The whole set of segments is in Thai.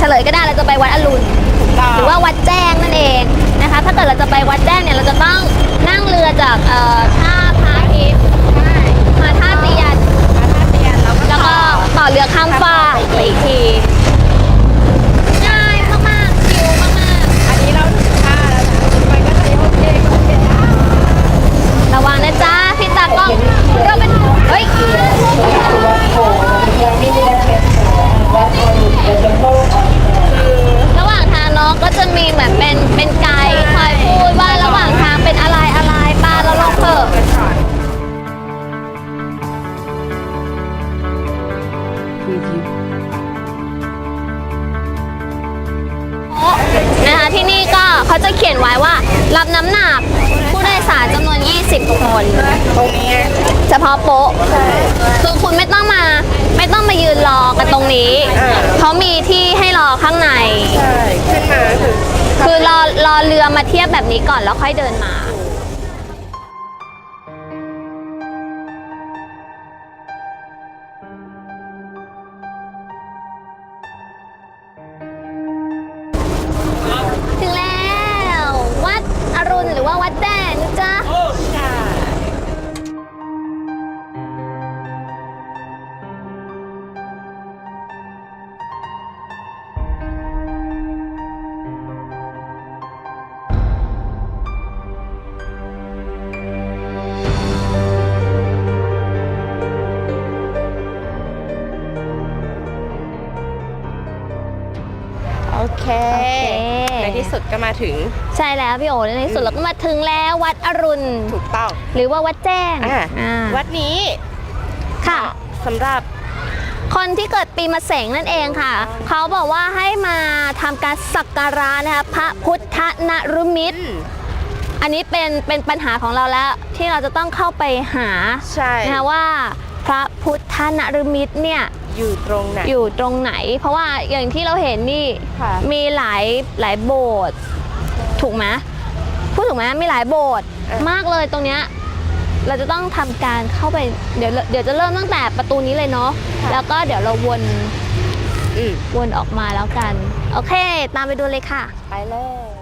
เฉลยก็ได้เราจะไปวัดอรุณถูกต้องหรือว่าวัดแจ้งนั่นเองนะคะ ถ้าเกิดเราจะไปวัดแจ้งเนี่ยเราจะต้องนั่งเรือจากเอ่อท่าพระอาทิตย์มาท่าเตียนท่าเตียนแล้วก็แล้วก็ต่อเรือข้ามฟากไปอีกที รับน้ำหนักผู้โดยสารจำนวน 20 คนตรงนี้เฉพาะโป๊ะคือคุณไม่ต้องมา ไม่ต้องมายืนรอกันตรงนี้เขามีที่ให้รอข้างใน ใช่ ขึ้นมาถึงคือรอรอเรือมาเทียบแบบนี้ก่อนแล้วค่อยเดินมา ว่าวัดแจ้งนะจ๊ะใช่โอเคโอเค ที่สุดก็มาถึง ใช่แล้วพี่โอในที่สุดเราก็มาถึงแล้ววัดอรุณ ถูกต้อง หรือว่าวัดแจ้งอะอ่าวัดนี้ค่ะสำหรับคนที่เกิดปีมะเสงนั่นเองค่ะ เขาบอกว่าให้มาทำการสักการะนะคะพระพุทธนรุมิตรอันนี้เป็นเป็นปัญหาของเราแล้วที่เราจะต้องเข้าไปหาใช่นะคะว่าพระพุทธนรุมิตรเนี่ย อยู่ตรงไหน อยู่ตรงไหน เพราะว่าอย่างที่เราเห็นนี่ค่ะมีหลายหลายโบสถ์ถูกไหมพูดถูกไหมมีหลายโบสถ์เออมากเลยตรงเนี้ยเราจะต้องทำการเข้าไปเดี๋ยวเดี๋ยวจะเริ่มตั้งแต่ประตูนี้เลยเนาะแล้วก็เดี๋ยวเราวนอืมวนออกมาแล้วกัน โอเค ตามไปดูเลยค่ะ ไปเลย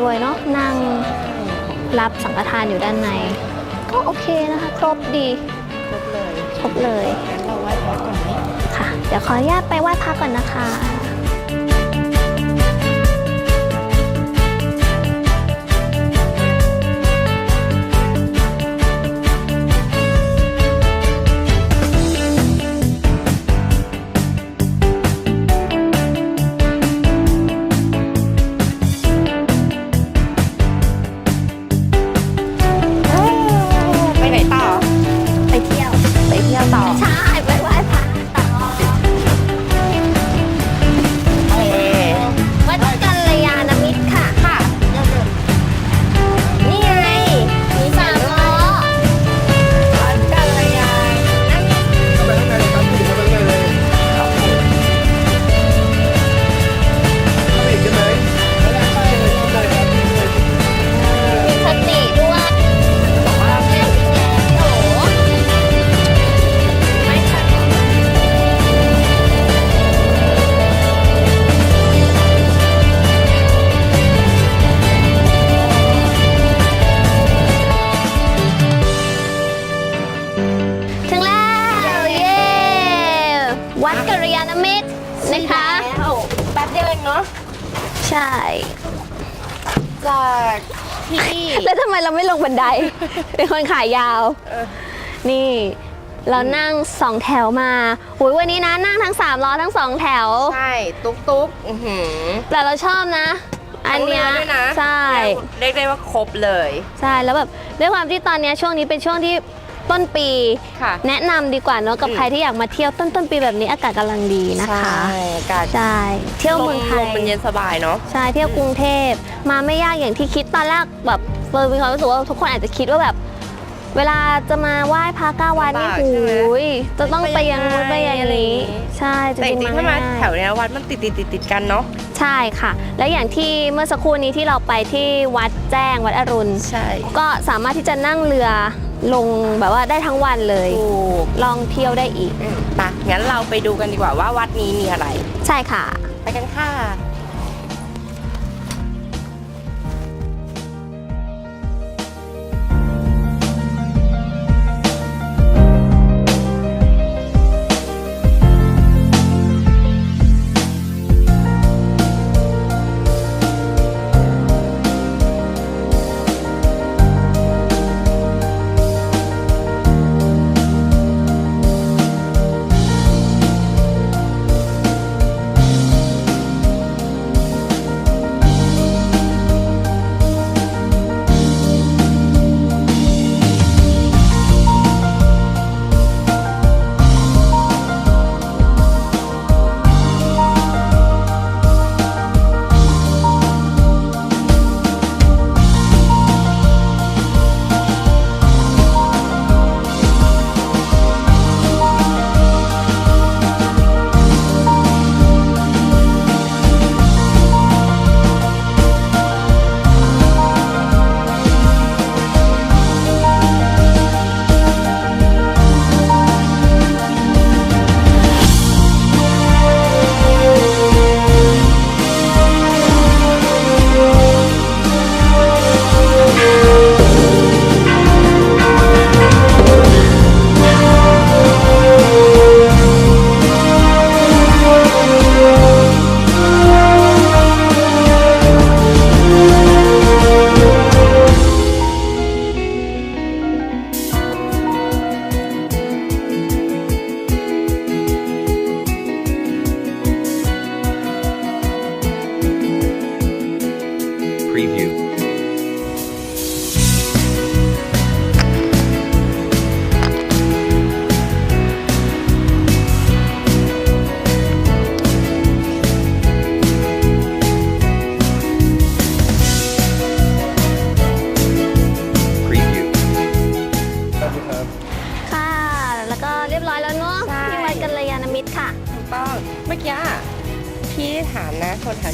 ด้วยเนาะนั่งรับสังฆทานอยู่ด้านใน ก็โอเคนะคะ ครบดีครบเลยครบเลยงั้นเราไหว้พระก่อนไหมค่ะ เดี๋ยวขออนุญาตไปไหว้พระก่อนนะคะ เม็ดนะคะแป๊บเดียวเองเนาะใช่ จากที่แล้วทำไมเราไม่ลงบันได เป็นคนขายาว นี่ เรานั่งสองแถวมาโอ้ยวันนี้นะนั่งทั้งสามล้อทั้งสองแถว ใช่ ตุ๊กตุ๊กอือหือแต่เราชอบนะ อันเนี้ยใช่เรียกได้ว่าครบเลย ใช่แล้วแบบด้วยความที่ตอนนี้ช่วงนี้เป็นช่วงที่ ต้นปีค่ะ แนะนำดีกว่าเนอะกับอืมใครที่อยากมาเที่ยวต้นต้นปีแบบนี้อากาศกำลังดีนะคะใช่อากาศใช่เที่ยวเมืองไทลยมมันเย็นสบายเนาะใช่เที่ยวกรุงเทพมาไม่ยากอย่างที่คิดตอนแรกแบบเฟิร์นมีความรู้สึกว่าทุกคนอาจจะคิดว่าแบบ เวลาจะมาไหว้พระเก้าวันนี่ลำบากหูใช่ไหมยจะต้องไปยังนู้นไปยังอะไรอย่างนี้งี้ ใช่จะแต่จบินริงมาๆถ้ามาง่ายแถวเนี้ยวัดมันติดติดติดติดๆกันเนาะใช่ค่ะ และอย่างที่เมื่อสักครู่นี้ที่เราไปที่วัดแจ้งวัดอรุณใช่ก็สามารถที่จะนั่งเรือ ลงแบบว่าได้ทั้งวันเลย ถูกลองเที่ยวได้อีก อืมไปงั้นเราไปดูกันดีกว่าว่าวัดนี้มีอะไร ใช่ค่ะ ไปกันค่ะ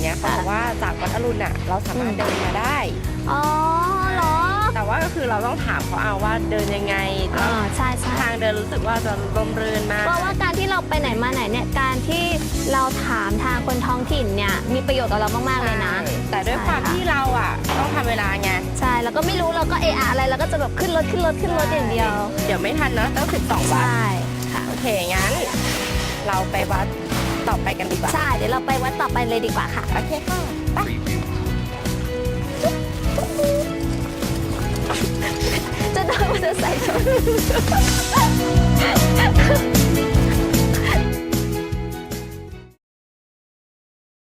เนี้ยเขาบอกว่าจากวัดอรุณอะเราสามารถอืมเดินมาได้ อ๋อเหรอ แต่ว่าก็คือเราต้องถามเขาเอาว่าเดินยังไงอ่าใช่ใช่ทางเดินรู้สึกว่าจะลมรื่นมากเพราะว่าการที่เราไปไหนมาไหนเนี่ยการที่เราถามทางคนท้องถิ่นเนี่ยมีประโยชน์กับเรามากๆเลยนะใช่แต่ด้วยความใช่ค่ะที่เราอะต้องทำเวลาไงใช่แล้วก็ไม่รู้เราก็เอะอะอะไรเราก็จะแบบขึ้นรถขึ้นรถขึ้นรถอย่างเดียว เดี๋ยวไม่ทันเนอะต้องสิบสองวัดใช่ค่ะโอเคงั้น เราไปวัด ต่อไปกันดีกว่า ใช่ เดี๋ยวเราไปวัดต่อไปเลยดีกว่าค่ะ โอเคค่ะ ไป จะโดนมันจะใส่ชุด